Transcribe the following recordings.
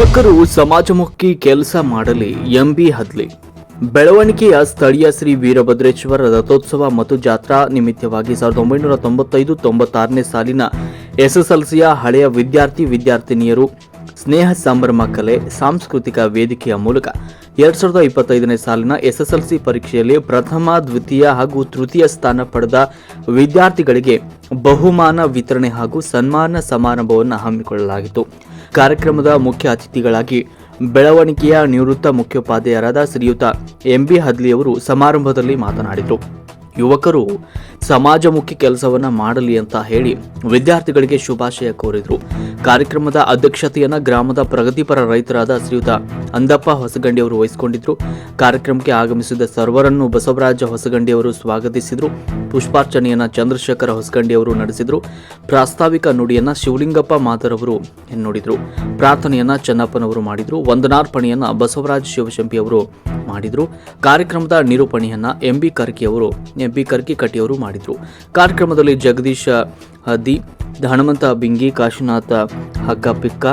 ಯುವಕರು ಸಮಾಜಮುಖಿ ಕೆಲಸ ಮಾಡಲಿ, ಎಂಬಿ ಹದ್ಲಿ. ಬೆಳವಣಿಗೆಯ ಸ್ಥಳೀಯ ಶ್ರೀ ವೀರಭದ್ರೇಶ್ವರ ರಥೋತ್ಸವ ಮತ್ತು ಜಾತ್ರಾ ನಿಮಿತ್ತವಾಗಿ ಸಾವಿರದ ಒಂಬೈನೂರ ತೊಂಬತ್ತೈದು, ತೊಂಬತ್ತಾರನೇ ಸಾಲಿನ ಎಸ್ಎಸ್ಎಲ್ಸಿಯ ಹಳೆಯ ವಿದ್ಯಾರ್ಥಿ ವಿದ್ಯಾರ್ಥಿನಿಯರು ಸ್ನೇಹ ಸಂಭ್ರಮ ಕಲೆ, ಸಾಂಸ್ಕೃತಿಕ ವೇದಿಕೆಯ ಮೂಲಕ ಎರಡ್ ಸಾವಿರದ ಇಪ್ಪತ್ತೈದನೇ ಸಾಲಿನ ಎಸ್ಎಸ್ಎಲ್ಸಿ ಪರೀಕ್ಷೆಯಲ್ಲಿ ಪ್ರಥಮ, ದ್ವಿತೀಯ ಹಾಗೂ ತೃತೀಯ ಸ್ಥಾನ ಪಡೆದ ವಿದ್ಯಾರ್ಥಿಗಳಿಗೆ ಬಹುಮಾನ ವಿತರಣೆ ಹಾಗೂ ಸನ್ಮಾನ ಸಮಾರಂಭವನ್ನು ಹಮ್ಮಿಕೊಳ್ಳಲಾಗಿತ್ತು. ಕಾರ್ಯಕ್ರಮದ ಮುಖ್ಯ ಅತಿಥಿಗಳಾಗಿ ಬೆಳವಣಿಗೆಯ ನಿವೃತ್ತ ಮುಖ್ಯೋಪಾಧ್ಯಾಯರಾದ ಶ್ರೀಯುತ ಎಂಬಿ ಹದ್ಲಿಯವರು ಸಮಾರಂಭದಲ್ಲಿ ಮಾತನಾಡಿದರು. ಯುವಕರು ಸಮಾಜಮುಖಿ ಕೆಲಸವನ್ನ ಮಾಡಲಿ ಅಂತ ಹೇಳಿ ವಿದ್ಯಾರ್ಥಿಗಳಿಗೆ ಶುಭಾಶಯ ಕೋರಿದರು. ಕಾರ್ಯಕ್ರಮದ ಅಧ್ಯಕ್ಷತೆಯನ್ನು ಗ್ರಾಮದ ಪ್ರಗತಿಪರ ರೈತರಾದ ಶ್ರೀಯುತ ಅಂದಪ್ಪ ಹೊಸಗಂಡಿ ಅವರು ವಹಿಸಿಕೊಂಡಿದ್ದರು ಕಾರ್ಯಕ್ರಮಕ್ಕೆ ಆಗಮಿಸಿದ ಸರ್ವರನ್ನು ಬಸವರಾಜ ಹೊಸಗಂಡಿ ಅವರು ಸ್ವಾಗತಿಸಿದರು. ಪುಷ್ಪಾರ್ಚನೆಯನ್ನು ಚಂದ್ರಶೇಖರ ಹೊಸಗಂಡಿ ಅವರು ನಡೆಸಿದರು. ಪ್ರಾಸ್ತಾವಿಕ ನುಡಿಯನ್ನ ಶಿವಲಿಂಗಪ್ಪ ಮಾತರವರು ನೋಡಿದರು. ಪ್ರಾರ್ಥನೆಯನ್ನ ಚೆನ್ನಪ್ಪನವರು ಮಾಡಿದರು. ವಂದನಾರ್ಪಣೆಯನ್ನ ಬಸವರಾಜ ಶಿವಶಂಪಿ ಅವರು ಮಾಡಿದರು. ಕಾರ್ಯಕ್ರಮದ ನಿರೂಪಣೆಯನ್ನ ಎಂಬಿ ಕರ್ಕಿ ಅವರು, ಎಂಬಿ ಕರ್ಕಿ ಕಟ್ಟಿಯವರು ಮಾಡಿದರು. ಕಾರ್ಯಕ್ರಮದಲ್ಲಿ ಜಗದೀಶ ಹದ್ದಿ ಹನುಮಂತ ಬಿಂಗಿ, ಕಾಶಿನಾಥ, ಹಗ್ಗಪಿಕ್ಕ,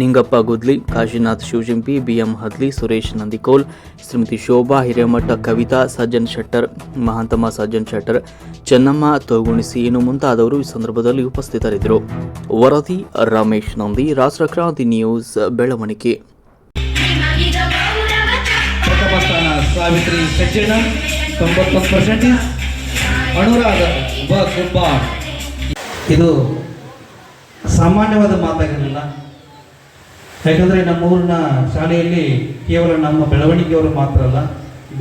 ನಿಂಗಪ್ಪ ಗುದ್ಲಿ, ಕಾಶಿನಾಥ್ ಶಿವಶಂಪಿ ಬಿಎಂ ಹದ್ಲಿ, ಸುರೇಶ್ ನಂದಿಕೋಲ್, ಶ್ರೀಮತಿ ಶೋಭಾ, ಹಿರೇಮಠ ಕವಿತಾ, ಸಜ್ಜನ್ ಶೆಟ್ಟರ್, ಮಹಾಂತಮ್ಮ ಸಜ್ಜನ್ ಶೆಟ್ಟರ್, ಚೆನ್ನಮ್ಮ ತೋಗುಣಿಸಿ ಇನ್ನು ಮುಂತಾದವರು ಈ ಸಂದರ್ಭದಲ್ಲಿ ಉಪಸ್ಥಿತರಿದ್ದರು. ವರದಿ ರಮೇಶ್ ನಂದಿ, ರಾಷ್ಟ್ರಕ್ರಾಂತಿ ನ್ಯೂಸ್, ಬೆಳವಣಿಗೆ. ಇದು ಸಾಮಾನ್ಯವಾದ ಮಾತಾಗಿರಲಿಲ್ಲ. ಯಾಕಂದರೆ ನಮ್ಮ ಊರಿನ ಶಾಲೆಯಲ್ಲಿ ಕೇವಲ ನಮ್ಮ ಬೆಳವಣಿಗೆಯವರು ಮಾತ್ರ ಅಲ್ಲ,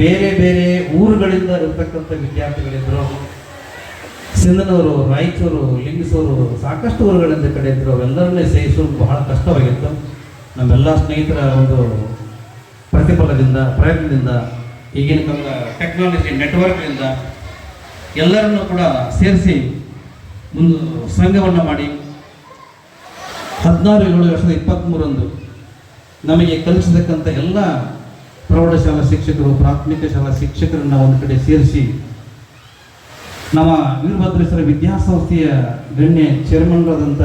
ಬೇರೆ ಬೇರೆ ಊರುಗಳಿಂದ ಇರ್ತಕ್ಕಂಥ ವಿದ್ಯಾರ್ಥಿಗಳಿದ್ದರು ಸಿಂಧನವರು ರಾಯಚೂರು, ಲಿಂಗಸೂರು ಸಾಕಷ್ಟು ಊರುಗಳಿಂದ ಕಡೆ ಇದ್ದರು ಅವೆಲ್ಲರನ್ನೇ ಸೇರಿಸೋದು ಬಹಳ ಕಷ್ಟವಾಗಿತ್ತು. ನಮ್ಮೆಲ್ಲ ಸ್ನೇಹಿತರ ಒಂದು ಪ್ರತಿಫಲದಿಂದ, ಪ್ರಯತ್ನದಿಂದ, ಈಗಿನ ಟೆಕ್ನಾಲಜಿ ನೆಟ್ವರ್ಕ್ನಿಂದ ಎಲ್ಲರನ್ನೂ ಕೂಡ ಸೇರಿಸಿ ಒಂದು ಸಂಘವನ್ನು ಮಾಡಿ ಹದಿನಾರು ಏಳು ಎರಡು ಸಾವಿರದ ನಮಗೆ ಕಲಿಸತಕ್ಕಂಥ ಎಲ್ಲ ಪ್ರೌಢಶಾಲಾ ಶಿಕ್ಷಕರು, ಪ್ರಾಥಮಿಕ ಶಾಲಾ ಶಿಕ್ಷಕರನ್ನ ಒಂದು ಕಡೆ ಸೇರಿಸಿ ನಮ್ಮ ವೀರಭದ್ರೇಶ್ವರ ವಿದ್ಯಾಸಂಸ್ಥೆಯ ಗಣ್ಯ ಚೇರ್ಮನ್ರಾದಂಥ